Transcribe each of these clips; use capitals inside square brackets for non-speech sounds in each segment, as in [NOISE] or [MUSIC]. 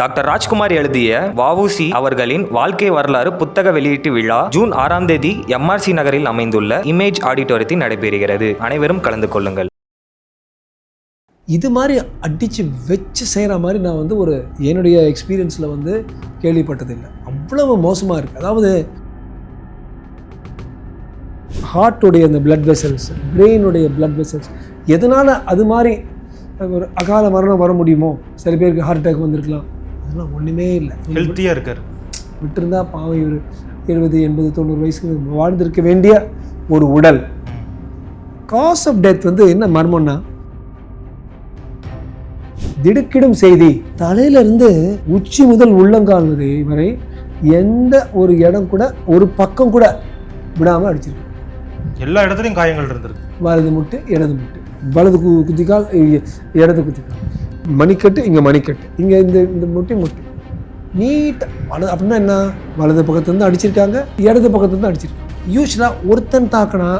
Doctor Rajkumar எழுதிய வஉசி அவர்களின் வாழ்க்கை வரலாறு புத்தக வெளியீட்டு விழா ஜூன் ஆறாம் தேதி எம்ஆர்சி நகரில் அமைந்துள்ள இமேஜ் ஆடிட்டோரியத்தில் நடைபெறுகிறது. அனைவரும் கலந்து கொள்ளுங்கள். இது மாதிரி அடித்து வச்சு செய்கிற மாதிரி நான் வந்து ஒரு என்னுடைய எக்ஸ்பீரியன்ஸில் வந்து கேள்விப்பட்டதில்லை. அவ்வளவு மோசமாக இருக்குது அதாவது ஹார்ட்டுடைய அந்த பிளட் வெசல்ஸ் பிரெயினுடைய பிளட் வெசல்ஸ் எதனால் அது மாதிரி ஒரு அகால மரணம் வர முடியுமோ? சில பேருக்கு ஹார்ட் அட்டாக் வந்திருக்கலாம். அதெல்லாம் ஒன்றுமே இல்லை. ஹெல்த்தியாக இருக்கார். விட்டிருந்தா பாவம் இவர் எழுபது எண்பது தொண்ணூறு வயசுக்கு வாழ்ந்திருக்க வேண்டிய ஒரு உடல். காஸ் ஆஃப் டெத் வந்து என்ன மர்மம்னா திடுக்கிடும் செய்தி. தலையில இருந்து உச்சி முதல் உள்ளங்கால் வரை எந்த ஒரு இடம் கூட ஒரு பக்கம் கூட விடாம அடிச்சிருக்கு எல்லா இடத்துலையும் காயங்கள் இருந்திருக்கு. வலது முட்டு இடது முட்டு. வலது கு குத்திக்கால் இடது குத்திக்கால். மணிக்கட்டு இங்கே மணிக்கட்டு. இங்கே இந்த இந்த முட்டி முட்டு. நீட்டாக வலது அப்படின்னா என்ன? வலது பக்கத்துலேருந்து அடிச்சிருக்காங்க இடது பக்கத்துலேருந்து அடிச்சிருக்காங்க. யூஸ்வலாக ஒருத்தன் தாக்கினா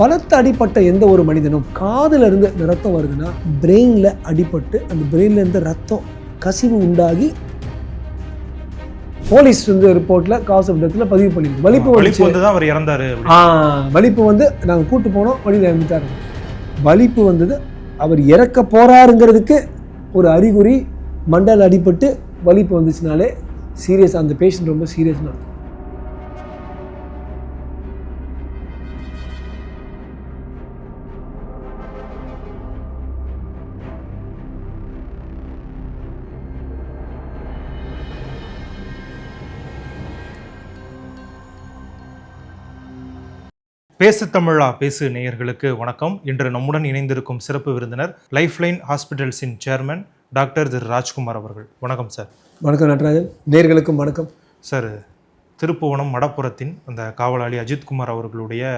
பலத்த அடிப்பட்ட எந்த ஒரு மனிதனும் காதுல இருந்து இந்த ரத்தம் வருதுன்னா பிரெயினில் அடிபட்டு அந்த பிரெயின்ல இருந்து ரத்தம் கசிவு உண்டாகி போலீஸ் வந்து ரிப்போர்ட்ல காசு ஆஃப் டெத்தில் பதிவு பண்ணிருக்கு. வலிப்பு வலிப்பு வந்து தான் அவர் இறந்தாரு. வலிப்பு வந்து நாங்கள் கூட்டு போனோம் வழியில் இறந்துட்டாரு. வலிப்பு வந்தது அவர் இறக்க போறாருங்கிறதுக்கு ஒரு அறிகுறி மண்டல் அடிபட்டு வலிப்பு வந்துச்சுனாலே சீரியஸ் அந்த பேஷண்ட் ரொம்ப சீரியஸ்னா பேசு தமிழா பேசு நேயர்களுக்கு வணக்கம். இன்று நம்முடன் இணைந்திருக்கும் சிறப்பு விருந்தினர் லைஃப்லைன் ஹாஸ்பிட்டல்ஸின் சேர்மன் டாக்டர் திரு ராஜ்குமார் அவர்கள். வணக்கம் சார் வணக்கம் நடராஜன். நேர்களுக்கும் வணக்கம். சார் திருப்புவனம் மடப்புறத்தின் அந்த காவலாளி அஜித்குமார் அவர்களுடைய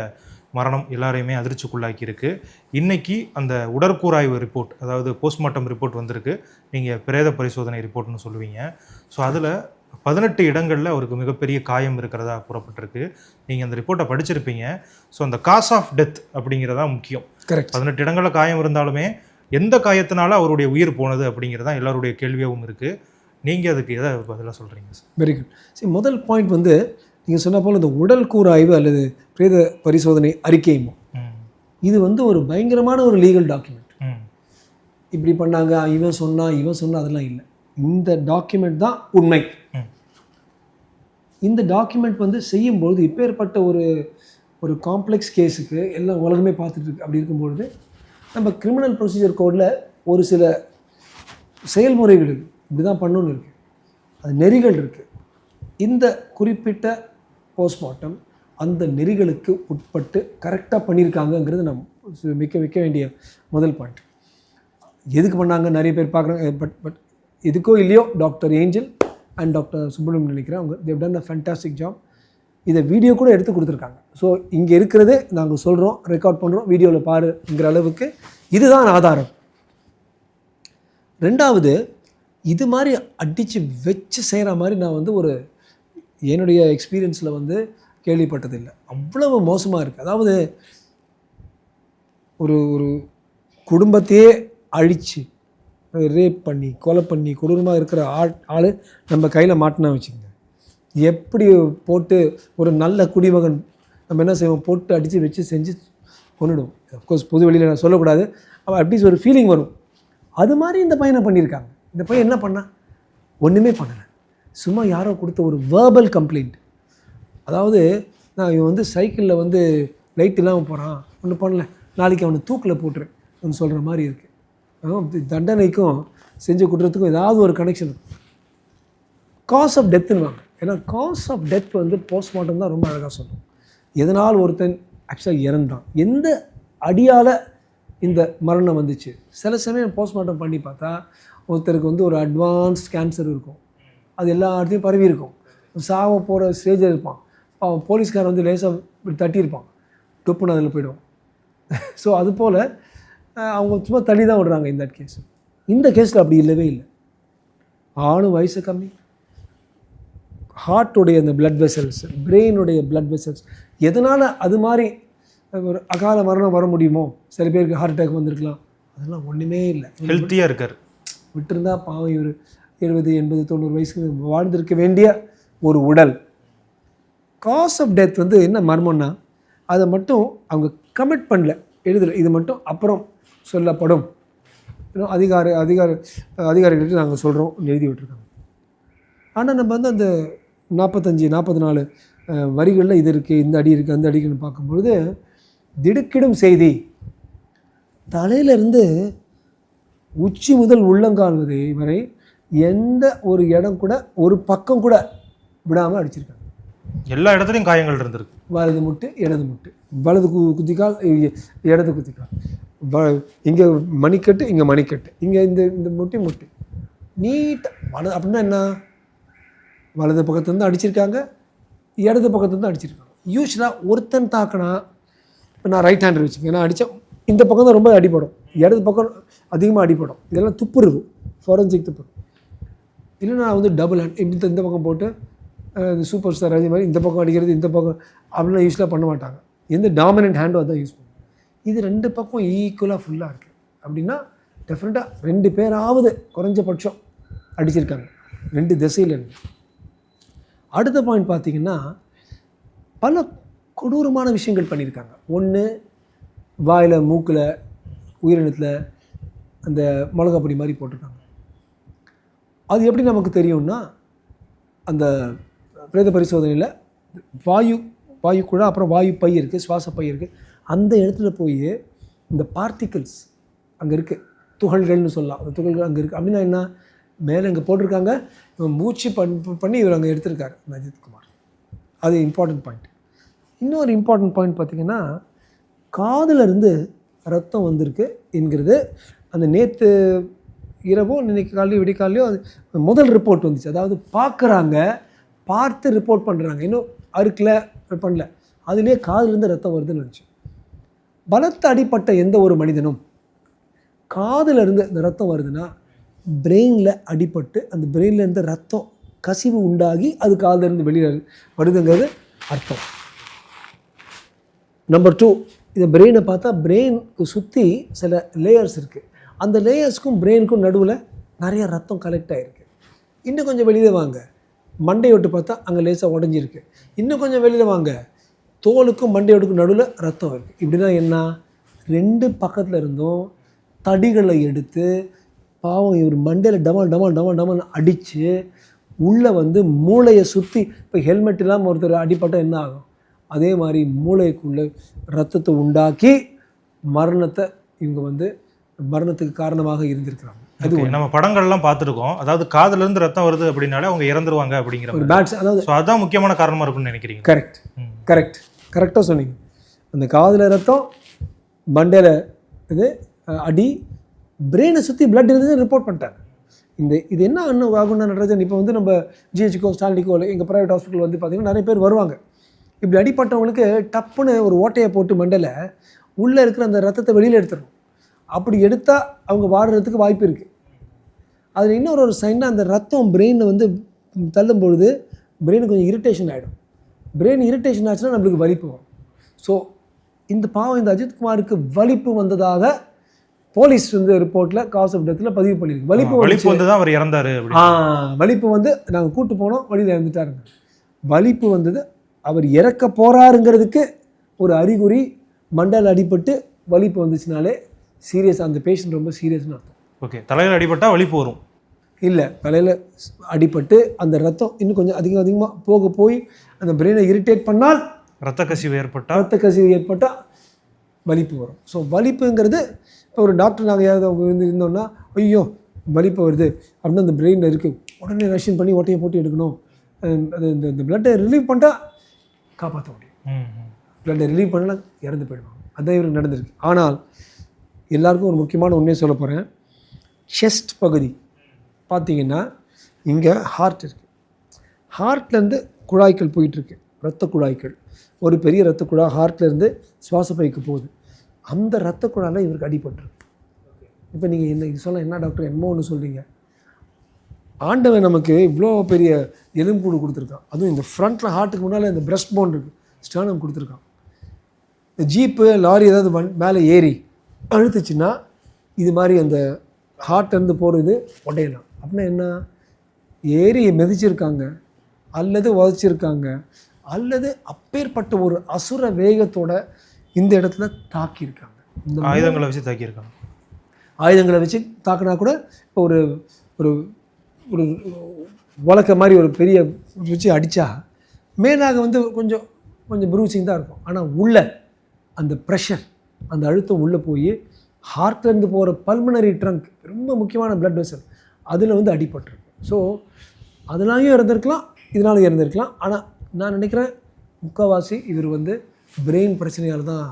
மரணம் எல்லாரையுமே அதிர்ச்சிக்குள்ளாக்கி இருக்கு இன்னைக்கு அந்த உடற்கூராய்வு ரிப்போர்ட் அதாவது போஸ்ட்மார்ட்டம் ரிப்போர்ட் வந்திருக்கு. நீங்கள் பிரேத பரிசோதனை ரிப்போர்ட்னு சொல்லுவீங்க. ஸோ அதில் பதினெட்டு இடங்களில் அவருக்கு மிகப்பெரிய காயம் இருக்கிறதா கூறப்பட்டிருக்கு. நீங்கள் அந்த ரிப்போர்ட்டை படிச்சிருப்பீங்க. ஸோ அந்த காஸ் ஆஃப் டெத் அப்படிங்கிறதா முக்கியம். கரெக்ட் பதினெட்டு இடங்களில் காயம் இருந்தாலுமே எந்த காயத்தினால அவருடைய உயிர் போனது அப்படிங்கிறது எல்லாருடைய கேள்வியாகவும் இருக்குது நீங்கள் அதுக்கு எதை பதிலாக சொல்கிறீங்க சார் வெரி குட் சரி முதல் பாயிண்ட் வந்து நீங்கள் சொன்ன போல் இந்த உடல் கூராய்வு அல்லது பிரேத பரிசோதனை அறிக்கைமோ ம். இது வந்து ஒரு பயங்கரமான ஒரு லீகல் டாக்குமெண்ட் இப்படி பண்ணாங்க இவன் சொன்னான் இவன் சொன்னா அதெல்லாம் இல்லை. இந்த டாக்குமெண்ட் தான் உண்மை. இந்த டாக்குமெண்ட் வந்து செய்யும்பொழுது இப்பேற்பட்ட ஒரு ஒரு காம்ப்ளெக்ஸ் கேஸுக்கு எல்லாம் உலகமே பார்த்துட்டு இருக்கு. அப்படி இருக்கும்பொழுது நம்ம கிரிமினல் ப்ரொசீஜர் கோடில் ஒரு சில செயல்முறைகள் இருக்குது இப்படி தான் பண்ணணும்னு இருக்குது அது நெறிகள் இருக்குது இந்த குறிப்பிட்ட போஸ்ட்மார்ட்டம் அந்த நெறிகளுக்கு உட்பட்டு கரெக்டாக பண்ணியிருக்காங்கங்கிறது நம்ம மிக்க வைக்க வேண்டிய முதல் பாயிண்ட் எதுக்கு பண்ணாங்க? நிறைய பேர் பார்க்குறாங்க பட் பட் எதுக்கோ இல்லையோ doctor Angel and doctor Subramaniam நினைக்கிறேன் அவங்க they've done a fantastic job இதை வீடியோ கூட எடுத்து கொடுத்துருக்காங்க. ஸோ இங்கே இருக்கிறதே நாங்கள் சொல்கிறோம் ரெக்கார்ட் பண்ணுறோம் வீடியோவில் பாருங்கிற அளவுக்கு இதுதான் ஆதாரம். ரெண்டாவது இது மாதிரி அடித்து வச்சு செய்கிற மாதிரி நான் வந்து ஒரு என்னுடைய எக்ஸ்பீரியன்ஸில் வந்து கேள்விப்பட்டதில்லை. அவ்வளவு மோசமாக இருக்குது அதாவது ஒரு ஒரு குடும்பத்தையே அழித்து ரேப் பண்ணி கொலை பண்ணி கொடூரமாக இருக்கிற ஆள் ஆள் நம்ம கையில் மாட்டினா வச்சுக்கோங்க. எப்படி போட்டு ஒரு நல்ல குடிமகன் நம்ம என்ன செய்வோம்? போட்டு அடித்து வச்சு செஞ்சு கொண்டுடுவோம் அஃப்கோர்ஸ் பொது வெளியில் நான் சொல்லக்கூடாது. அவன் அட்லீஸ்ட் ஒரு ஃபீலிங் வரும். அது மாதிரி இந்த பையனை பண்ணியிருக்காங்க. இந்த பையன் என்ன பண்ணான் ஒன்றுமே பண்ணலை. சும்மா யாரோ கொடுத்த ஒரு வேர்பல் கம்ப்ளைண்ட் அதாவது நான் இவன் வந்து சைக்கிளில் வந்து லைட் இல்லாமல் போகிறான் ஒன்றும் பண்ணல. நாளைக்கு அவனை தூக்கில் போட்டுரு. ஒன்று சொல்கிற மாதிரி இருக்குது தண்டனைக்கும் செஞ்ச குற்றத்துக்கும் ஏதாவது ஒரு கனெக்ஷன் காஸ் ஆஃப் டெத்துன்னுவாங்க ஏன்னா காஸ் ஆஃப் டெத் வந்து போஸ்ட்மார்ட்டம் தான் ரொம்ப அழகாக சொல்லும். எதனால் ஒருத்தன் ஆக்சுவலாக இறந்தான்? எந்த அடியால் இந்த மரணம் வந்துச்சு? சில சமயம் போஸ்ட்மார்ட்டம் பண்ணி பார்த்தா ஒருத்தருக்கு வந்து ஒரு அட்வான்ஸ்ட் கேன்சர் இருக்கும். அது எல்லா இடத்துலையும் பரவி இருக்கும். சாவ போகிற ஸ்டேஜில் இருப்பான். அவன் போலீஸ்காரன் வந்து லேசாக இப்படி தட்டியிருப்பான். டொப்புன்னு அதில் போயிடும் ஸோ [LAUGHS] அதுபோல் அவங்க சும்மா தள்ளி தான் விடுறாங்க இந்த கேஸ் இந்த கேஸில் அப்படி இல்லவே இல்லை. ஆளும் வயசு கம்மி. ஹார்ட்டுடைய அந்த பிளட் வெசல்ஸ் பிரெயினுடைய பிளட் வெசல்ஸ் எதனால் அது மாதிரி ஒரு அகால மரணம் வர முடியுமோ? சில பேருக்கு ஹார்ட் அட்டாக் வந்திருக்கலாம். அதெல்லாம் ஒன்றுமே இல்லை. ஹெல்த்தியாக இருக்கார். விட்டிருந்தா பாவம் இவர் எழுபது எண்பது தொண்ணூறு வயசுக்கு வாழ்ந்திருக்க வேண்டிய ஒரு உடல். காஸ் ஆஃப் டெத் வந்து என்ன மர்மம்னா அதை மட்டும் அவங்க கமிட் பண்ணல எழுதலை. இது மட்டும் அப்புறம் சொல்லப்படும். அதிகாரி அதிகாரி அதிகாரிகள்கிட்ட நாங்கள் சொல்கிறோம் எழுதி விட்டுருக்காங்க. ஆனால் நம்ம வந்து அந்த நாற்பத்தஞ்சு நாற்பத்தி நாலு வரிகளில் இது இருக்குது இந்த அடி இருக்குது அந்த அடிக்குன்னு பார்க்கும்பொழுது திடுக்கிடும் செய்தி. தலையிலிருந்து உச்சி முதல் உள்ளங்கால் வரை எந்த ஒரு இடம் கூட ஒரு பக்கம் கூட விடாமல் அடிச்சிருக்காங்க. எல்லா இடத்துலையும் காயங்கள் இருந்திருக்கு. வலது முட்டு இடது முட்டு. வலது கு குத்திக்கால் இடது குத்திக்கால். இங்கே மணிக்கட்டு இங்கே மணிக்கட்டு. இங்கே இந்த இந்த முட்டி முட்டி. நீட்டாக வலது அப்படின்னா என்ன? வலது பக்கத்துலேருந்து அடிச்சிருக்காங்க இடது பக்கத்துலேருந்து அடிச்சிருக்காங்க. யூஸ்வலாக ஒருத்தன் தாக்கினா இப்போ நான் ரைட் ஹேண்டர் வச்சுக்கேன் நான் அடித்தேன் இந்த பக்கம் தான் ரொம்ப அடிபடும். இடது பக்கம் அதிகமாக அடிபடும். இதெல்லாம் துப்பு இருக்கும் ஃபாரன்சிக் துப்பு இல்லை நான் வந்து டபுள் ஹேண்ட் இப்படி இந்த பக்கம் போட்டு சூப்பர் ஸ்டார் அதே மாதிரி இந்த பக்கம் அடிக்கிறது இந்த பக்கம் அப்படிலாம் யூஸ்வலாக பண்ண மாட்டாங்க. எந்த டாமினன்ட் ஹேண்டோ அதான் யூஸ் பண்ணுவோம் இது ரெண்டு பக்கம் ஈக்குவலாக ஃபுல்லாக இருக்குது அப்படின்னா டெஃபினட்டாக ரெண்டு பேராவது குறைஞ்சபட்சம் அடிச்சிருக்காங்க. ரெண்டு திசையில் இருந்து. அடுத்த பாயிண்ட் பார்த்திங்கன்னா பல கொடூரமான விஷயங்கள் பண்ணியிருக்காங்க. ஒன்று வாயில் மூக்கில் உயிரினத்தில் அந்த மிளகா பொடி மாதிரி போட்டிருக்காங்க. அது எப்படி நமக்கு தெரியும்னா அந்த பிரேத பரிசோதனையில் வாயு வாயு குழா அப்புறம் வாயு பை இருக்குது சுவாச பை இருக்குது அந்த இடத்துல போய் இந்த பார்ட்டிகிள்ஸ் அங்கே இருக்குது துகள்கள்னு சொல்லலாம். அந்த துகள்கள் அங்கே இருக்குது அப்படின்னா என்ன? மேலே இங்கே போட்டிருக்காங்க. இவன் மூச்சு பண் பண்ணி இவர் அங்கே எடுத்திருக்காரு அஜித்குமார் அது இம்பார்ட்டன்ட் பாயிண்ட் இன்னொரு இம்பார்ட்டன்ட் பாயிண்ட் பார்த்திங்கன்னா காதிலிருந்து ரத்தம் வந்திருக்கு என்கிறது. அந்த நேற்று இரவோ இன்னைக்கு காலையோ விடிக்காலையோ அது முதல் ரிப்போர்ட் வந்துச்சு. அதாவது பார்க்குறாங்க பார்த்து ரிப்போர்ட் பண்ணுறாங்க இன்னும் அறுக்கல பண்ணல. அதுலேயே காதுலேருந்து ரத்தம் வருதுன்னு நினச்சி. பலத்த அடிப்பட்ட எந்த ஒரு மனிதனும் காதிலிருந்து இந்த ரத்தம் வருதுன்னா பிரெயினில் அடிபட்டு அந்த பிரெயின்லேருந்து ரத்தம் கசிவு உண்டாகி அது காதிலிருந்து வெளியே வருதுங்கிறது அர்த்தம். நம்பர் டூ இந்த பிரெயினை பார்த்தா பிரெயினுக்கு சுற்றி சில லேயர்ஸ் இருக்குது அந்த லேயர்ஸ்க்கும் பிரெயினுக்கும் நடுவில் நிறைய ரத்தம் கலெக்ட் ஆகிருக்கு இன்னும் கொஞ்சம் வெளியில் வாங்க. மண்டையோட்டு பார்த்தா அங்கே லேசாக உடஞ்சிருக்கு. இன்னும் கொஞ்சம் வெளியில் வாங்க. தோலுக்கும் மண்டையோட்டுக்கும் நடுவில் ரத்தம் இருக்குது இப்படின்னா என்ன? ரெண்டு பக்கத்தில் இருந்தும் தடிகளை எடுத்து பாவம் இவர் மண்டையில் டமால் டமால் டமால் டமால் அடித்து உள்ளே வந்து மூளையை சுற்றி இப்போ ஹெல்மெட் இல்லாமல் ஒருத்தர் அடிப்பட்டால் என்ன ஆகும்? அதே மாதிரி மூளைக்குள்ளே ரத்தத்தை உண்டாக்கி மரணத்தை இவங்க வந்து மரணத்துக்கு காரணமாக இருந்திருக்கிறாங்க. அது நம்ம படங்கள்லாம் பார்த்துருக்கோம். அதாவது காதுல இருந்து ரத்தம் வருது அப்படின்னாலே அவங்க இறந்துருவாங்க அப்படிங்கிற ஒரு பேட்ஸ் அதாவது ஸோ அதுதான் முக்கியமான காரணமா இருக்கும்னு நினைக்கிறீங்க. கரெக்ட். கரெக்ட் கரெக்டாக சொன்னீங்க. அந்த காதில் ரத்தம் மண்டையில் இது அடி பிரெயினை சுற்றி பிளட் இருந்தது ரிப்போர்ட் பண்ணிட்டாங்க. இந்த இது என்ன அண்ணன் ஆகும்னா நடராஜன் இப்போ வந்து நம்ம ஜிஹெச்கோ ஸ்டாலினிக்கோ எங்கள் ப்ரைவேட் ஹாஸ்பிட்டல் வந்து பார்த்திங்கன்னா நிறைய பேர் வருவாங்க. இப்படி அடிப்பட்டவங்களுக்கு டப்புன்னு ஒரு ஓட்டையை போட்டு மண்டையில் உள்ளே இருக்கிற அந்த ரத்தத்தை வெளியில் எடுத்துடணும். அப்படி எடுத்தால் அவங்க வாடுறதுக்கு வாய்ப்பு இருக்குது அதில் இன்னொரு ஒரு சைனாக அந்த ரத்தம் பிரெயினில் வந்து தள்ளும் பொழுது பிரெயின் கொஞ்சம் இரிட்டேஷன் ஆகிடும் பிரெயின் இரிட்டேஷன் ஆச்சுன்னா நம்மளுக்கு வலிப்பு வரும். ஸோ இந்த பாவம் இந்த அஜித்குமாருக்கு வலிப்பு வந்ததாக போலீஸ் வந்து ரிப்போர்ட்டில் காஸ் ஆஃப் டெத்தில் பதிவு பண்ணியிருக்கு. வலிப்பு வலிப்பு. வந்து தான் அவர் இறந்தாரு வலிப்பு வந்து நாங்கள் கூட்டு போனோம் வழியில் இறந்துட்டாருங்க. வலிப்பு வந்தது அவர் இறக்க போறாருங்கிறதுக்கு ஒரு அறிகுறி மண்டல அடிபட்டு வலிப்பு வந்துச்சுனாலே சீரியஸ் அந்த பேஷண்ட் ரொம்ப சீரியஸ்னு அர்த்தம். ஓகே தலையில் அடிபட்டா வலிப்பு வரும். இல்லை தலையில் அடிபட்டு அந்த ரத்தம் இன்னும் கொஞ்சம் அதிகம் அதிகமாக போக போய் அந்த பிரெயினை இரிட்டேட் பண்ணால் ரத்த கசிவு ஏற்பட்டா? ரத்த கசிவு ஏற்பட்டால் வலிப்பு வரும். ஸோ வலிப்புங்கிறது இப்போ ஒரு டாக்டர் நாங்கள் யாராவது வந்து இருந்தோம்னா ஐயோ வலிப்பு வருது. அப்படின்னு அந்த பிரெயினில் இருக்குது உடனே ரஷ்யன் பண்ணி ஓட்டையை போட்டு எடுக்கணும். அது இந்த இந்த பிளட்டை ரிலீவ் பண்ணிட்டா காப்பாற்ற முடியும். பிளட்டை ரிலீவ் பண்ணலாம் இறந்து போயிடுவாங்க. அதுதான் இவருக்கு நடந்திருக்கு. ஆனால் எல்லாருக்கும் ஒரு முக்கியமான உண்மையை சொல்ல போகிறேன் செஸ்ட் பகுதி. பார்த்தீங்கன்னா இங்கே ஹார்ட் இருக்குது ஹார்ட்லேருந்து குழாய்கள் போயிட்டுருக்கு. இரத்த குழாய்கள். ஒரு பெரிய இரத்த குழாய் ஹார்ட்லேருந்து சுவாச பைக்கு போகுது. அந்த இரத்த குழாயில் இவருக்கு அடிபட்டுருக்கு. இப்போ நீங்கள் என்ன இது சொல்ல என்ன டாக்டர் என்னமோ ஒன்று சொல்கிறீங்க ஆண்டவன் நமக்கு இவ்வளோ பெரிய எலும்புக்கூடு கொடுத்துருக்கான். அதுவும் இந்த ஃப்ரண்ட்டில் ஹார்ட்டுக்கு முன்னால் இந்த பிரஸ்ட் போன் இருக்குது ஸ்டர்னம் கொடுத்துருக்கான். இந்த ஜீப்பு லாரி ஏதாவது வன் மேலே ஏறி அழுத்துச்சுன்னா இது மாதிரி அந்த ஹார்ட்லேருந்து போகிறது உடையலாம். அப்படின்னா என்ன? ஏறி மிதிச்சிருக்காங்க அல்லது உதச்சிருக்காங்க அல்லது அப்பேற்பட்ட ஒரு அசுர வேகத்தோட இந்த இடத்துல தாக்கியிருக்காங்க. இந்த ஆயுதங்களை வச்சு தாக்கியிருக்காங்க. ஆயுதங்களை வச்சு தாக்குனா கூட இப்போ ஒரு ஒரு ஒரு வழக்க மாதிரி ஒரு பெரிய வச்சு அடித்தா மேலாக வந்து கொஞ்சம் கொஞ்சம் ப்ரூசிங் தான் இருக்கும். ஆனால் உள்ள அந்த ப்ரெஷர் அந்த அழுத்தம் உள்ளே போய் ஹார்ட்லேருந்து போகிற பல்மனரி ட்ரங்க் ரொம்ப முக்கியமான blood vessel அதில் வந்து அடிபட்டிருக்கு. ஸோ அதனாலையும் இறந்துருக்கலாம் இதனாலையும் இறந்துருக்கலாம். ஆனால் நான் நினைக்கிறேன் முக்கால்வாசி இவர் வந்து பிரெயின் பிரச்சனையால் தான்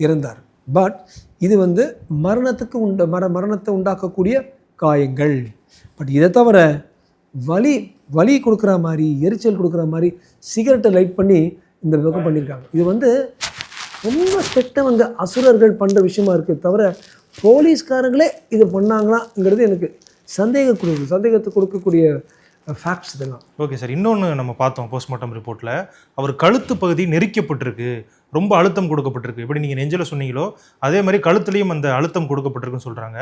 இறந்தார். பட் இது வந்து மரணத்துக்கு உண்ட மர மரணத்தை உண்டாக்கக்கூடிய காயங்கள். பட் இதை தவிர வலி வலி கொடுக்குற மாதிரி எரிச்சல் கொடுக்குற மாதிரி சிகரெட்டை லைட் பண்ணி இந்த பக்கம் பண்ணியிருக்காங்க. இது வந்து ரொம்ப கெட்டவங்க அசுரர்கள் பண்ணுற விஷயமா இருக்குது தவிர போலீஸ்காரங்களே இது பண்ணாங்களாங்கிறது எனக்கு சந்தேக கொடுக்கு சந்தேகத்தை கொடுக்கக்கூடிய ஃபேக்ட்ஸ் இதெல்லாம். ஓகே சார் இன்னொன்று நம்ம பார்த்தோம் போஸ்ட்மார்ட்டம் ரிப்போர்ட்டில் அவர் கழுத்து பகுதி நெரிக்கப்பட்டிருக்கு. ரொம்ப அழுத்தம் கொடுக்கப்பட்டிருக்கு. எப்படி நீங்கள் நெஞ்சில் சொன்னீங்களோ அதே மாதிரி கழுத்துலேயும் அந்த அழுத்தம் கொடுக்கப்பட்டிருக்குன்னு சொல்கிறாங்க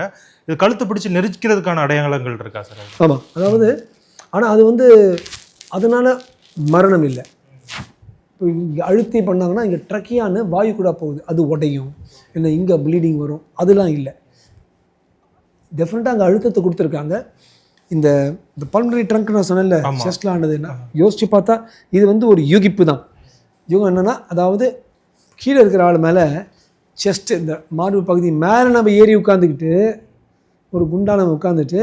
இது கழுத்து பிடிச்சி நெரிக்கிறதுக்கான அடையாளங்கள் இருக்கா சார்? ஆமாம் அதாவது ஆனால் அது வந்து அதனால் மரணம் இல்லை. இப்போ இங்கே அழுத்தி பண்ணாங்கன்னா இங்கே ட்ரக்கியான்னு வாயு கூட போகுது. அது உடையும். இல்லை இங்கே ப்ளீடிங் வரும். அதெல்லாம் இல்லை. டெஃபினட்டாக அங்கே அழுத்தத்தை கொடுத்துருக்காங்க. இந்த இந்த பல்மனரி ட்ரங்க் நான் சொன்னேன்ல. செஸ்டில் ஆனதுன்னா யோசிச்சு பார்த்தா இது வந்து ஒரு யூகிப்பு தான். யுகம் என்னென்னா அதாவது கீழே இருக்கிற ஆள் மேலே செஸ்ட் இந்த மார்பு பகுதி மேலே நம்ம ஏறி உட்காந்துக்கிட்டு ஒரு குண்டான உட்காந்துட்டு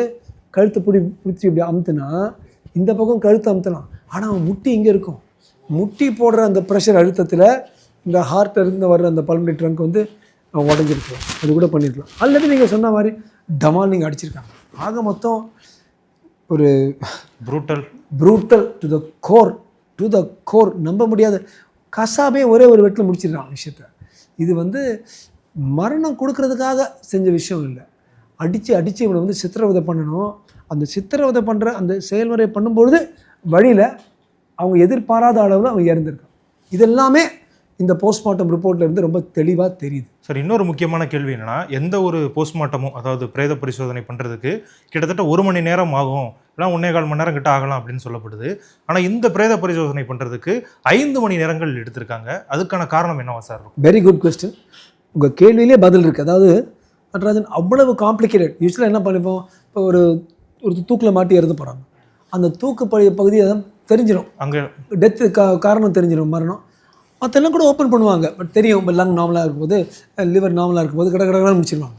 கழுத்தை பிடி பிடிச்சி இப்படி அமுத்துனா இந்த பக்கம் கழுத்து அமுத்தலாம். ஆனால் அவன் முட்டி இங்கே இருக்கும். முட்டி போடுற அந்த ப்ரெஷர் அழுத்தத்தில் இந்த ஹார்ட்டில் இருந்து வர்ற அந்த பல்மனரி ட்ரங்க் வந்து உடஞ்சிருக்கலாம் அது கூட பண்ணியிருக்கலாம் அல்லது நீங்கள் சொன்ன மாதிரி டமால் நீங்கள் அடிச்சிருக்காங்க. ஆக மொத்தம் ஒரு brutal brutal to the core to the core நம்ப முடியாத கசாபே ஒரே ஒரு வெட்டில் முடிச்சிடுறான் விஷயத்த. இது வந்து மரணம் கொடுக்கறதுக்காக செஞ்ச விஷயம் இல்லை. அடித்து அடித்து இவனை வந்து சித்திரவதை பண்ணணும். அந்த சித்திரவதை பண்ணுற அந்த செயல்முறை பண்ணும்பொழுது வழியில் அவங்க எதிர்பாராத அளவில் அவங்க இறந்துருக்கான். இதெல்லாமே இந்த போஸ்ட்மார்ட்டம் ரிப்போர்ட்ல இருந்து ரொம்ப தெளிவாக தெரியுது. சார் இன்னொரு முக்கியமான கேள்வி என்னன்னா எந்த ஒரு போஸ்ட்மார்ட்டமும் அதாவது பிரேத பரிசோதனை பண்ணுறதுக்கு கிட்டத்தட்ட ஒரு மணி நேரம் ஆகும். இல்லை ஒன்றே கால் மணி நேரம் கிட்ட ஆகலாம் அப்படின்னு சொல்லப்படுது. ஆனால் இந்த பிரேத பரிசோதனை பண்ணுறதுக்கு ஐந்து மணி நேரங்கள் எடுத்திருக்காங்க. அதுக்கான காரணம் என்னவா சார் வெரி குட் கொஸ்டின் உங்கள் கேள்வியிலே பதில் இருக்குது அதாவது நடராஜன் அவ்வளவு காம்ப்ளிகேட்டட் யூஸ்வலாக என்ன பண்ணிப்போம்? இப்போ ஒரு ஒரு தூக்கில் மாட்டி இறந்து போகிறாங்க அந்த தூக்கு பகுதி பகுதியை தான் தெரிஞ்சிடும் அங்கே டெத்து கா காரணம் தெரிஞ்சிடும் மரணம். மற்றெல்லாம் கூட ஓப்பன் பண்ணுவாங்க. பட் தெரியும் இப்போ லங் நார்மலாக இருக்கும்போது லிவர் நார்மலாக இருக்கும்போது கட கடகடன்னு முடிச்சிருவாங்க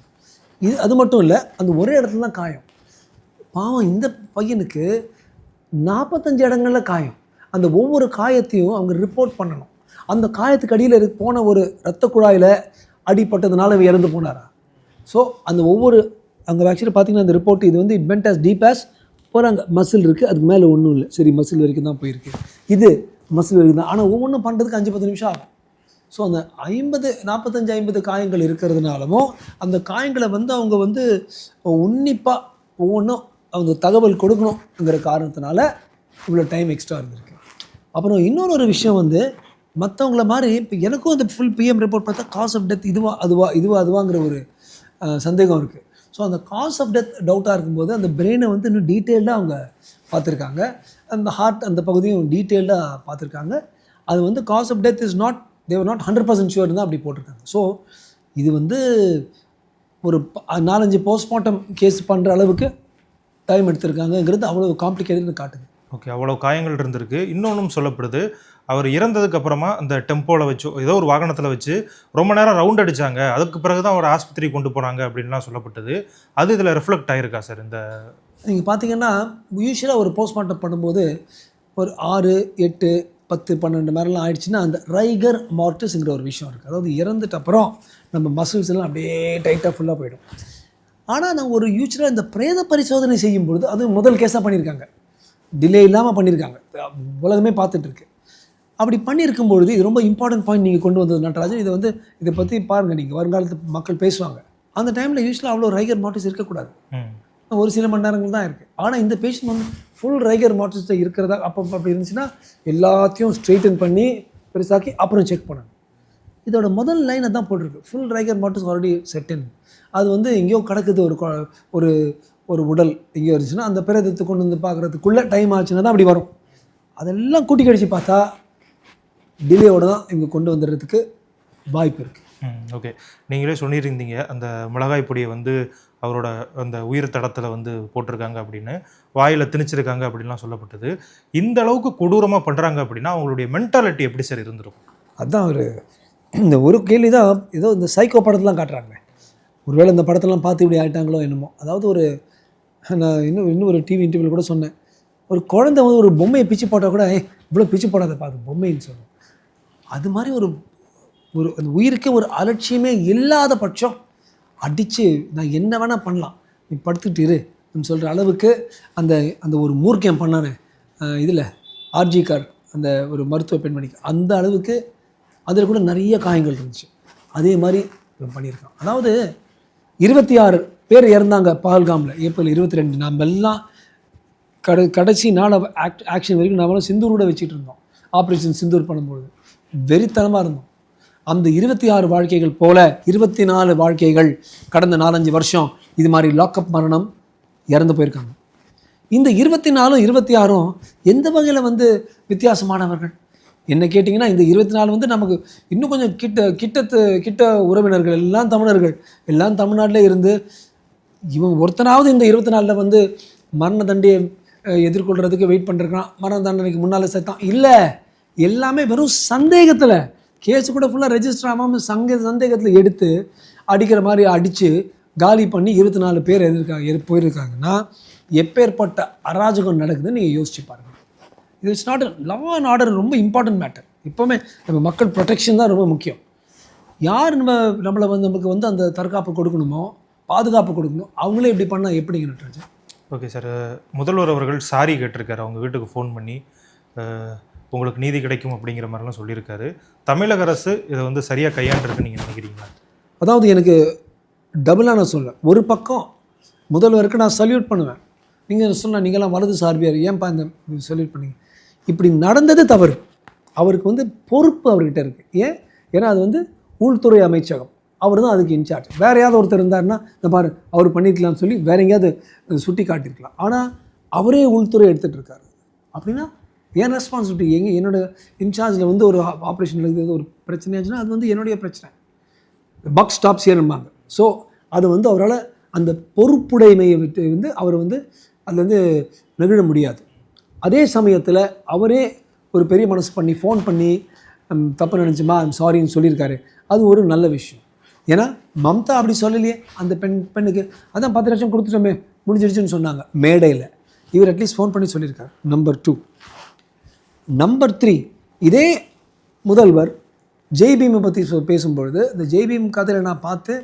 இது அது மட்டும் இல்லை அந்த ஒரே இடத்துல தான் காயம். பாவம் இந்த பையனுக்கு நாற்பத்தஞ்சு இடங்களில் காயம். அந்த ஒவ்வொரு காயத்தையும் அவங்க ரிப்போர்ட் பண்ணணும். அந்த காயத்துக்கு அடியில் இரு- போன ஒரு ரத்த குழாயில் அடிப்பட்டதுனால இவன் இறந்து போனாரா? ஸோ அந்த ஒவ்வொரு அங்கே ஆக்சுவலி பார்த்தீங்கன்னா அந்த ரிப்போர்ட் இது வந்து it meant as deep as போகிறாங்க மசில் இருக்குது அதுக்கு மேலே ஒன்றும் இல்லை. சரி மசில் வரைக்கும் தான் போயிருக்கு. இது மசில் இருக்குது. ஆனால் ஒவ்வொன்றும் பண்ணுறதுக்கு அஞ்சு பத்து நிமிஷம் ஆகும். ஸோ அந்த ஐம்பது நாற்பத்தஞ்சு ஐம்பது காயங்கள் இருக்கிறதுனாலும் அந்த காயங்களை வந்து அவங்க வந்து உன்னிப்பாக ஒவ்வொன்றும் அவங்க தகவல் கொடுக்கணுங்கிற காரணத்தினால இவ்வளோ டைம் எக்ஸ்ட்ரா இருந்திருக்கு. அப்புறம் இன்னொரு ஒரு விஷயம் வந்து மற்றவங்கள மாதிரி இப்போ எனக்கும் அந்த ஃபுல் பிஎம் ரிப்போர்ட் பார்த்தா காஸ் ஆஃப் டெத் இதுவா அதுவா இதுவா அதுவாங்கிற ஒரு சந்தேகம் இருக்குது ஸோ அந்த காஸ் ஆஃப் டெத் டவுட்டாக இருக்கும்போது அந்த பிரெயினை வந்து இன்னும் டீட்டெயில்டாக அவங்க பார்த்துருக்காங்க. அந்த ஹார்ட் அந்த பகுதியும் டீட்டெயில்டாக பார்த்துருக்காங்க. அது வந்து cause of death is not they're not hundred percent sure தான் அப்படி போட்டிருக்காங்க. ஸோ இது வந்து ஒரு நாலஞ்சு போஸ்ட்மார்ட்டம் கேஸ் பண்ணுற அளவுக்கு டைம் எடுத்திருக்காங்கங்கிறது அவ்வளோ காம்ப்ளிகேட்டட்னு காட்டுது. ஓகே அவ்வளோ காயங்கள் இருந்திருக்கு. இன்னொன்றும் சொல்லப்படுது அவர் இறந்ததுக்கு அப்புறமா அந்த டெம்போவில் வச்சு ஏதோ ஒரு வாகனத்தில் வச்சு ரொம்ப நேரம் ரவுண்ட் அடித்தாங்க அதுக்கு பிறகு தான் அவர் ஆஸ்பத்திரி கொண்டு போனாங்க அப்படின்லாம் சொல்லப்பட்டது. அது இதில் ரிஃப்ளெக்ட் ஆகிருக்கா சார் இந்த நீங்கள் பார்த்தீங்கன்னா யூஸ்வலாக ஒரு போஸ்ட்மார்ட்டம் பண்ணும்போது ஒரு ஆறு எட்டு பத்து பன்னெண்டு மாதிரிலாம் ஆயிடுச்சுன்னா அந்த ரைகர் மார்டிஸ்ங்கிற ஒரு விஷயம் இருக்குது அதாவது இறந்துட்ட அப்புறம் நம்ம மசில்ஸ் எல்லாம் அப்படியே டைட்டாக ஃபுல்லாக போயிடும். ஆனால் நான் ஒரு யூஸ்வலாக இந்த பிரேத பரிசோதனை செய்யும் பொழுது அது முதல் கேஸாக பண்ணியிருக்காங்க. டிலே இல்லாமல் பண்ணியிருக்காங்க. உலகமே பார்த்துட்ருக்கு அப்படி பண்ணியிருக்கும் பொழுது இது ரொம்ப இம்பார்ட்டன்ட் பாயிண்ட் நீங்கள் கொண்டு வந்தது நட்ராஜன். இதை வந்து இதை பற்றி பாருங்கள் நீங்கள் வருங்காலத்து மக்கள் பேசுவாங்க. அந்த டைமில் யூஸ்வலாக அவ்வளோ ரைகர் மார்டிஸ் இருக்கக்கூடாது. ஒரு சில மணி நேரங்கள் தான் இருக்குது ஆனால் இந்த பேஷண்ட் வந்து ஃபுல் ரைகர் மாற்றத்தை இருக்கிறதா அப்போ அப்படி இருந்துச்சுன்னா எல்லாத்தையும் ஸ்ட்ரெயிட்டன் பண்ணி பெருசாக்கி அப்புறம் செக் பண்ணணும். இதோட முதல் லைனை தான் போட்டிருக்கு. ஃபுல் ரைகர் மாட்டஸ் ஆல்ரெடி செட்டின் அது வந்து எங்கேயோ கிடக்குது ஒரு ஒரு ஒரு உடல் எங்கேயோ இருந்துச்சுன்னா அந்த பிரேதத்தை கொண்டு வந்து பார்க்குறதுக்குள்ளே டைம் ஆச்சுன்னா தான் அப்படி வரும். அதெல்லாம் கூட்டி கடிச்சு பார்த்தா டிலேயோடு தான் இவங்க கொண்டு வந்துடுறதுக்கு வாய்ப்பு இருக்குது ம் ஓகே நீங்களே சொல்லியிருந்தீங்க அந்த மிளகாய் பொடியை வந்து அவரோட அந்த உயிர் தடத்தில் வந்து போட்டிருக்காங்க அப்படின்னு வாயில் திணிச்சிருக்காங்க அப்படின்லாம் சொல்லப்பட்டது. இந்த அளவுக்கு கொடூரமாக பண்ணுறாங்க அப்படின்னா அவங்களுடைய மென்டாலிட்டி எப்படி சார் இருந்திருக்கும்? அதுதான் ஒரு இந்த ஒரு கேள்வி தான் ஏதோ இந்த சைக்கோ படத்தெலாம் காட்டுறாங்க. ஒருவேளை இந்த படத்தெல்லாம் பார்த்து இப்படி ஆகிட்டாங்களோ என்னமோ. அதாவது ஒரு நான் இன்னும் இன்னும் ஒரு டிவி இன்டர்வியூவில் கூட சொன்னேன். ஒரு குழந்தை வந்து ஒரு பொம்மையை பிச்சு போட்டால் கூட இவ்வளோ பிச்சு போடாத பார்த்து பொம்மைன்னு சொல்லுவோம் அது மாதிரி ஒரு ஒரு அந்த உயிருக்கே ஒரு அலட்சியமே இல்லாத பட்சம் அடித்து நான் என்ன வேணால் பண்ணலாம். நீ படுத்துட்டு இரு சொல்கிற அளவுக்கு அந்த அந்த ஒரு மூர்க்கியம் பண்ணானே இதில் ஆர்ஜி கார் அந்த ஒரு மருத்துவ பெண்மணிக்கு. அந்த அளவுக்கு அதில் கூட நிறைய காயங்கள் இருந்துச்சு. அதே மாதிரி பண்ணியிருக்கான். அதாவது இருபத்தி ஆறு பேர் இறந்தாங்க பஹல்காமில் ஏப்ரல் இருபத்தி ரெண்டு நாம் எல்லாம் கடை கடைசி நாள் ஆக்ட் ஆக்ஷன் வரைக்கும் நம்மளும் சிந்தூரோட வச்சுட்டு இருந்தோம். ஆப்ரேஷன் சிந்தூர் பண்ணும்போது வெறித்தனமாக இருந்தோம். அந்த இருபத்தி ஆறு வாழ்க்கைகள் போல இருபத்தி நாலு வாழ்க்கைகள் கடந்த நாலஞ்சு வருஷம் இது மாதிரி லாக்அப் மரணம் இறந்து போயிருக்காங்க. இந்த இருபத்தி நாலும் இருபத்தி ஆறும் எந்த வகையில் வந்து வித்தியாசமானவர்கள்? என்ன கேட்டிங்கன்னா இந்த இருபத்தி நாலு வந்து நமக்கு இன்னும் கொஞ்சம் கிட்ட கிட்டத்து கிட்ட உறவினர்கள் எல்லாம் தமிழர்கள் எல்லாம் தமிழ்நாட்டில் இருந்து இவன் ஒருத்தனாவது இந்த இருபத்தி நாலில் வந்து மரண தண்டையை எதிர்கொள்கிறதுக்கு வெயிட் பண்ணிருக்கான். மரண தண்டனைக்கு முன்னால் சேர்த்தான் இல்லை எல்லாமே வெறும் சந்தேகத்தில் கேஸ் கூட ஃபுல்லாக ரெஜிஸ்டர் ஆகாமல் சங்க சந்தேகத்தில் எடுத்து அடிக்கிற மாதிரி அடித்து காலி பண்ணி இருபத்தி நாலு பேர் எதிர்க்காங்க எது போயிருக்காங்கன்னா எப்பேற்பட்ட அராஜகம் நடக்குதுன்னு நீங்கள் யோசிச்சு பாருங்கள் இது it's not law and order ரொம்ப இம்பார்ட்டன்ட் மேட்டர் எப்போவுமே நம்ம மக்கள் ப்ரொடெக்ஷன் தான் ரொம்ப முக்கியம். யார் நம்ம நம்மளை வந்து நமக்கு வந்து அந்த தற்காப்பு கொடுக்கணுமோ பாதுகாப்பு கொடுக்கணும் அவங்களே இப்படி பண்ணால் எப்படிங்க நட்ராஜன் ஓகே சார் முதல்வர் அவர்கள் சாரி கேட்டிருக்காரு. அவங்க வீட்டுக்கு ஃபோன் பண்ணி. உங்களுக்கு நீதி கிடைக்கும் அப்படிங்கிற மாதிரிலாம் சொல்லியிருக்காரு. தமிழக அரசு இதை வந்து சரியாக கையாண்டிருக்குன்னு நீங்கள் நினைக்கிறீங்களா? அதாவது எனக்கு டபுளாக நான் சொல்லுவேன் ஒரு பக்கம் முதல்வருக்கு நான் சல்யூட் பண்ணுவேன். நீங்கள் சொன்னால் நீங்களாம் வலது சார்பியார் ஏன்பா இந்த சல்யூட் பண்ணீங்க? இப்படி நடந்தது தவறு. அவருக்கு வந்து பொறுப்பு அவர்கிட்ட இருக்குது ஏன்? ஏன்னா அது வந்து உள்துறை அமைச்சகம். அவர் தான் அதுக்கு இன்சார்ஜ். வேறு யாராவது ஒருத்தர் இருந்தாருன்னா இந்த பாரு அவர் பண்ணிக்கலாம்னு சொல்லி வேற எங்கேயாவது சுட்டி காட்டியிருக்கலாம் ஆனால் அவரே உள்துறை எடுத்துகிட்டு இருக்காரு. அப்படின்னா என் ரெஸ்பான்சிபிலிட்டி எங்கே என்னோட இன்சார்ஜில் வந்து ஒரு ஆப்ரேஷன் இருக்குது ஒரு பிரச்சனையாச்சுன்னா அது வந்து என்னுடைய பிரச்சனை. பக் ஸ்டாப்ஸ் ஏறும்பாங்க ஸோ அது வந்து அவரால் அந்த பொறுப்புடைமையை விட்டு வந்து அவர் வந்து அதில் வந்து நெகிழ முடியாது. அதே சமயத்தில் அவரே ஒரு பெரிய மனசு பண்ணி ஃபோன் பண்ணி தப்பு நினச்சிமா? சாரின்னு சொல்லியிருக்காரு. அது ஒரு நல்ல விஷயம். ஏன்னா மம்தா அப்படி சொல்லலையே அந்த பெண் பெண்ணுக்கு. அதான் பத்து லட்சம் கொடுத்துட்டோமே முடிஞ்சிடுச்சுன்னு சொன்னாங்க மேடையில். இவர் அட்லீஸ்ட் ஃபோன் பண்ணி சொல்லியிருக்காரு. நம்பர் டூ நம்பர் த்ரீ இதே முதல்வர் ஜெய்பீமை பற்றி சொ பேசும்பொழுது இந்த ஜெய்பீம் கதையில் நான் பார்த்து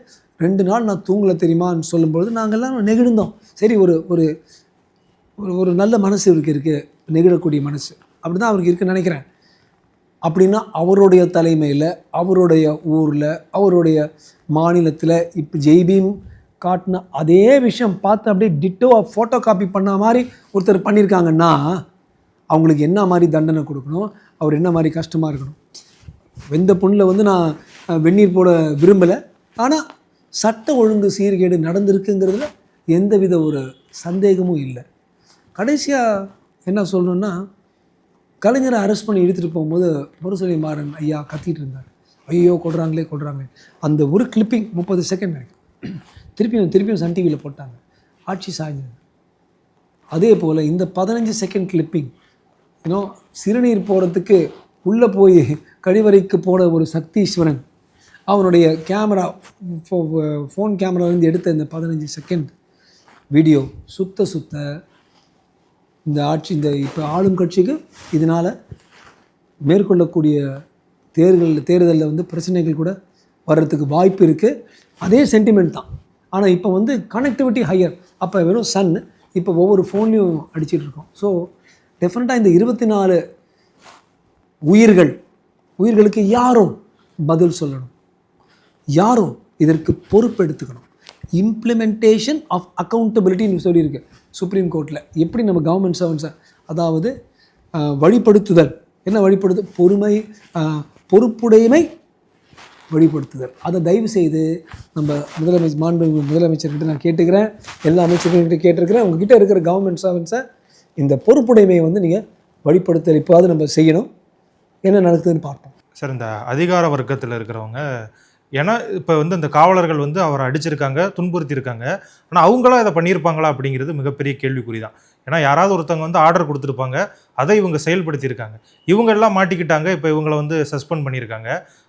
ரெண்டு நாள் நான் தூங்கல தெரியுமான்னு சொல்லும்பொழுது நாங்கள்லாம் நெகிழ்ந்தோம். சரி ஒரு ஒரு ஒரு ஒரு நல்ல மனசு இவருக்கு இருக்குது நெகிழக்கூடிய மனசு. அப்படி தான் அவருக்கு இருக்குன்னு நினைக்கிறேன். அப்படின்னா அவருடைய தலைமையில் அவருடைய ஊரில் அவருடைய மாநிலத்தில் இப்போ ஜெய்பீம் காட்டின அதே விஷயம் பார்த்து அப்படியே டிட்டோ ஃபோட்டோ காப்பி பண்ண மாதிரி ஒருத்தர் பண்ணியிருக்காங்கன்னா அவங்களுக்கு என்ன மாதிரி தண்டனை கொடுக்கணும் அவர் என்ன மாதிரி கஷ்டமாக இருக்கணும். வெந்த பொண்ணில் வந்து நான் வெந்நீர் போட விரும்பலை. ஆனால் சட்ட ஒழுங்கு சீர்கேடு நடந்திருக்குங்கிறதுல எந்தவித ஒரு சந்தேகமும் இல்லை. கடைசியாக என்ன சொல்லணுன்னா கலைஞரை அரெஸ்ட் பண்ணி எடுத்துகிட்டு போகும்போது முரசொலி மாறன் ஐயா கத்திட்டு இருந்தார். ஐயோ கொள்றாங்களே கொள்றாங்களே அந்த ஒரு கிளிப்பிங் முப்பது செகண்ட் எனக்கு திருப்பியும் திருப்பியும் சன் டிவியில் போட்டாங்க. ஆட்சி சாய்ந்தது. அதே போல் இந்த பதினஞ்சு செகண்ட் கிளிப்பிங் இன்னும் சிறுநீர் போகிறதுக்கு உள்ளே போய் கழிவறைக்கு போன ஒரு சக்தீஸ்வரன். அவனுடைய கேமரா ஃபோன் கேமராவிலேருந்து எடுத்த இந்த பதினஞ்சு செகண்ட் வீடியோ சுத்த சுத்த இந்த ஆட்சி இந்த இப்போ ஆளும் கட்சிக்கு இதனால் மேற்கொள்ளக்கூடிய தேர்தல் தேர்தலில் வந்து பிரச்சனைகள் கூட வர்றதுக்கு வாய்ப்பு இருக்குது அதே சென்டிமெண்ட் தான். ஆனால் இப்போ வந்து கனெக்டிவிட்டி ஹையர் அப்போ வெறும் சன் இப்போ ஒவ்வொரு ஃபோன்லேயும் அடிச்சிட்ருக்கோம் ஸோ டெஃபினட்டாக இந்த இருபத்தி நாலு உயிர்கள் உயிர்களுக்கு யாரும் பதில் சொல்லணும். யாரும் இதற்கு பொறுப்பெடுத்துக்கணும் இம்ப்ளிமெண்டேஷன் ஆஃப் அக்கௌண்டபிலிட்டின்னு சொல்லியிருக்கு சுப்ரீம் கோர்ட்டில் எப்படி நம்ம கவர்மெண்ட் சர்வன்ஸை அதாவது வழிப்படுத்துதல் என்ன வழிப்படுத்து பொறுமை பொறுப்புடைமை வெளிப்படுத்துதல் அதை தயவு செய்து நம்ம முதலமைச்சர் மாண்பு முதலமைச்சர்கிட்ட நான் கேட்டுக்கிறேன். எல்லா அமைச்சர்கள்கிட்ட கேட்டிருக்கிறேன். உங்ககிட்ட இருக்கிற கவர்மெண்ட் சர்வன்ஸை இந்த பொறுப்புடைமையை வந்து நீங்கள் வெளிப்படுத்தல் நம்ம செய்யணும். என்ன நடக்குதுன்னு பார்ப்போம். சார் இந்த அதிகார வர்க்கத்தில் இருக்கிறவங்க ஏன்னா இப்போ வந்து இந்த காவலர்கள் வந்து அவரை அடிச்சிருக்காங்க துன்புறுத்தியிருக்காங்க. ஆனால் அவங்களாம் இதை பண்ணியிருப்பாங்களா அப்படிங்கிறது மிகப்பெரிய கேள்விக்குறி தான் ஏன்னா யாராவது ஒருத்தவங்க வந்து ஆர்டர் கொடுத்துருப்பாங்க அதை இவங்க செயல்படுத்தியிருக்காங்க. இவங்க எல்லாம் மாட்டிக்கிட்டாங்க இப்போ இவங்களை வந்து சஸ்பெண்ட் பண்ணியிருக்காங்க.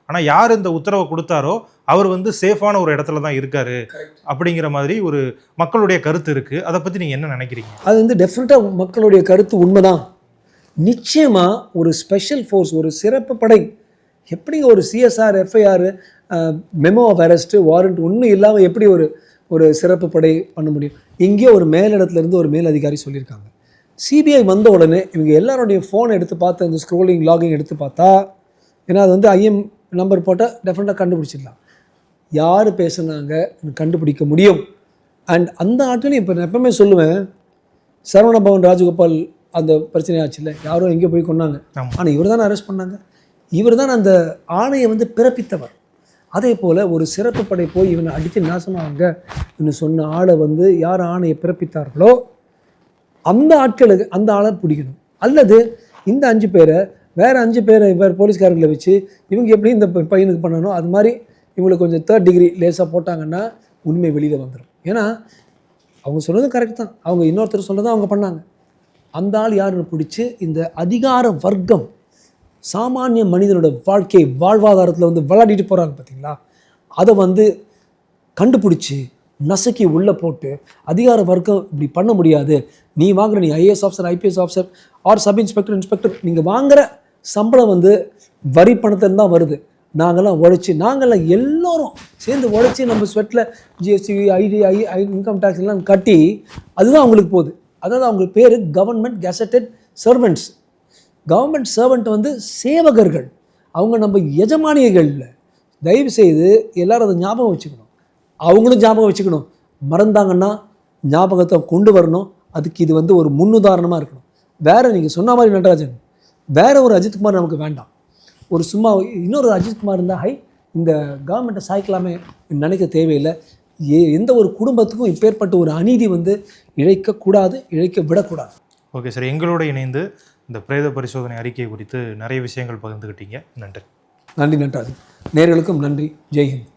ஆனால் யார் இந்த உத்தரவை கொடுத்தாரோ அவர் வந்து சேஃபான ஒரு இடத்துல தான் இருக்காரு அப்படிங்கிற மாதிரி ஒரு மக்களுடைய கருத்து இருக்குது அதை பற்றி நீங்கள் என்ன நினைக்கிறீங்க? அது வந்து டெஃபினட்டாக மக்களுடைய கருத்து உண்மைதான். நிச்சயமாக ஒரு ஸ்பெஷல் ஃபோர்ஸ் ஒரு சிறப்பு படை எப்படிங்க ஒரு CSR FIR memo of arrest warrant ஒன்றும் இல்லாமல் எப்படி ஒரு ஒரு சிறப்பு படை பண்ண முடியும்? எங்கேயோ ஒரு மேலிடத்துல இருந்து ஒரு மேல் அதிகாரி சொல்லியிருக்காங்க சிபிஐ வந்த உடனே இவங்க எல்லாருடைய ஃபோன் எடுத்து பார்த்து அந்த ஸ்க்ரோலிங் லாகிங் எடுத்து பார்த்தா ஏன்னா அது வந்து ஐஎம் நம்பர் போட்டால் டெஃபினட்டாக கண்டுபிடிச்சிடலாம். யார் பேசுனாங்க கண்டுபிடிக்க முடியும். அண்ட் அந்த ஆட்களையும் இப்போ நான் எப்பவுமே சொல்லுவேன் சரவண பவன் ராஜகோபால் அந்த பிரச்சனை ஆச்சுல்ல யாரோ எங்கேயோ போய் கொண்டாங்க. ஆனால் இவர் தான் அரெஸ்ட் பண்ணாங்க. இவர் தான் அந்த ஆணையை வந்து பிறப்பித்தவர். அதே போல் ஒரு சிறப்பு படை போய் இவனை அடித்து நாசமாங்க சொன்ன ஆளை வந்து யார் ஆணையை பிறப்பித்தார்களோ அந்த ஆட்களுக்கு அந்த ஆளை பிடிக்கணும். அல்லது இந்த அஞ்சு பேரை வேறு அஞ்சு பேர் வேறு போலீஸ்காரங்களை வச்சு இவங்க எப்படி இந்த பையனுக்கு பண்ணணும்? அது மாதிரி இவங்களுக்கு கொஞ்சம் தேர்ட் டிகிரி லேசாக போட்டாங்கன்னா உண்மை வெளியில் வந்துடும் ஏன்னா அவங்க சொன்னதும் கரெக்ட் தான். அவங்க இன்னொருத்தர் சொன்னதும் அவங்க பண்ணாங்க. அந்த ஆள் யாருன்னு பிடிச்சி இந்த அதிகார வர்க்கம் சாமானிய மனிதனோட வாழ்க்கை வாழ்வாதாரத்தில் வந்து விளையாடிட்டு போகிறாங்க பார்த்தீங்களா அதை வந்து கண்டுபிடிச்சி நசுக்கி உள்ளே போட்டு அதிகார வர்க்கம் இப்படி பண்ண முடியாது. நீ வாங்குற நீ IAS officer IPS officer or sub inspector inspector நீங்கள் வாங்குற சம்பளம் வந்து வரி பணத்தில் தான் வருது. நாங்கள்லாம் உழைச்சி நாங்கள்லாம் எல்லோரும் சேர்ந்து உழைச்சி நம்ம ஸ்வெட்டில் GST IT I I income tax எல்லாம் கட்டி அதுதான் அவங்களுக்கு போகுது. அதாவது அவங்களுக்கு பேர் government gazetted servants government servant வந்து சேவகர்கள். அவங்க நம்ம எஜமானியர்கள் இல்லை. தயவு செய்து எல்லாரும் அதை ஞாபகம் வச்சுக்கணும். அவங்களும் ஞாபகம் வச்சுக்கணும். மறந்தாங்கன்னா ஞாபகத்தை கொண்டு வரணும். அதுக்கு இது வந்து ஒரு முன்னுதாரணமாக இருக்கணும். வேறு நீங்கள் சொன்ன மாதிரி நடராஜன் வேற ஒரு அஜித்குமார் நமக்கு வேண்டாம். ஒரு சும்மா இன்னொரு அஜித்குமார் இருந்தால் ஹை இந்த கவர்மெண்ட்டை சாய்க்கலாமே நினைக்க தேவையில்லை. ஏ எந்த ஒரு குடும்பத்துக்கும் இப்பேற்பட்ட ஒரு அநீதி வந்து இழைக்கக்கூடாது இழைக்க விடக்கூடாது. Okay sir. எங்களோட இணைந்து இந்த பிரேத பரிசோதனை அறிக்கை குறித்து நிறைய விஷயங்கள் பகிர்ந்துக்கிட்டீங்க நன்றி. நன்றி நன்றாஜன் நேர்களுக்கும் நன்றி. ஜெய்ஹிந்த்